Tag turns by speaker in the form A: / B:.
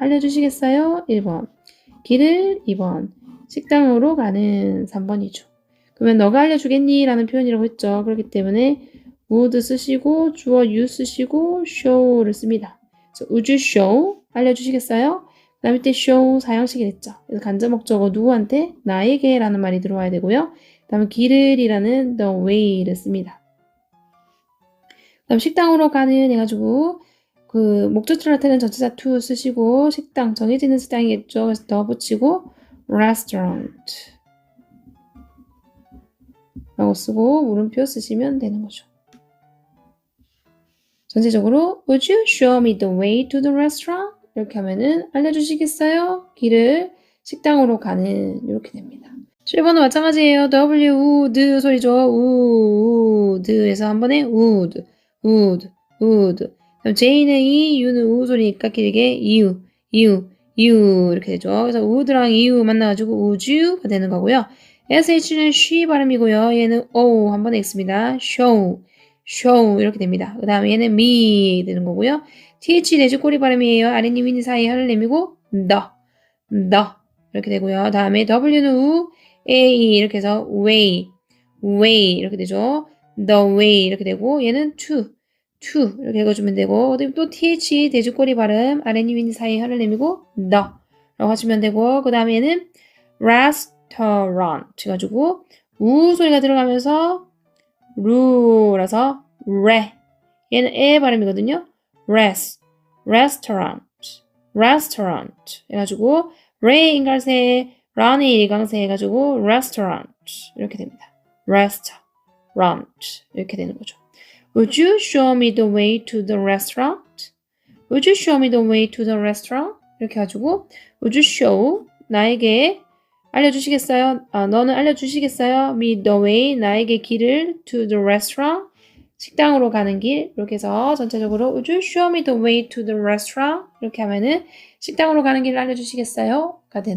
A: 알려주시겠어요? 1번. 길을 2번. 식당으로 가는 3번이죠. 그러면 너가 알려주겠니? 라는 표현이라고 했죠. 그렇기 때문에 would 쓰시고 주어 you 쓰시고 show를 씁니다. 그래서 would you show? 알려주시겠어요? 그 다음에 때 show 사형식이 됐죠. 그래서 간접 목적어 누구한테? 나에게 라는 말이 들어와야 되고요. 그 다음에 길을 이라는 the way를 씁니다. 그 다음 식당으로 가는 해가지고 그 목적지를 나타내는 전체자 to 쓰시고 식당 정해지는 식당이겠죠. 그래서 더 붙이고 restaurant 라고 쓰고 물음표 쓰시면 되는 거죠. 전체적으로 Would you show me the way to the restaurant? 이렇게 하면은 알려주시겠어요? 길을 식당으로 가는 이렇게 됩니다. 7번은 마찬가지예요. W, would 소리죠. would에서 한 번에 would, would, would. J는 이, U는 우 소리니까 길게 you, you, you 이렇게 되죠. 그래서 would랑 you 만나가지고 you가 되는 거고요. SH는 she 발음이고요. 얘는 O 한 번에 읽습니다. show, show 이렇게 됩니다. 그 다음에 얘는 me 되는 거고요. TH 내주 꼬리 발음이에요. 아랫니 윗니 사이에 혀를 내밀고 the, the 이렇게 되고요. 다음에 W는 우, A 이렇게 해서 way, way 이렇게 되죠. the way 이렇게 되고 얘는 to, to 이렇게 읽어주면 되고 또 TH 대주 꼬리 발음 아랫니 윗니 사이에 혀를 내밀고 the 라고 하시면 되고 그 다음에 얘는 restaurant 해가지고 우 소리가 들어가면서 루라서 레 얘는 에 발음이거든요. res, restaurant, restaurant 해가지고 레 인갈새, 란이 일강새 해가지고 restaurant 이렇게 됩니다. restaurant 이렇게 되는 거죠. Would you show me the way to the restaurant? Would you show me the way to the restaurant? 이렇게 해가지고 Would you show 나에게 알려주시겠어요? 아, 너는 알려주시겠어요? Me the way 나에게 길을 to the restaurant 식당으로 가는 길 이렇게 해서 전체적으로 Would you show me the way to the restaurant? 이렇게 하면은 식당으로 가는 길을 알려주시겠어요? 가 되는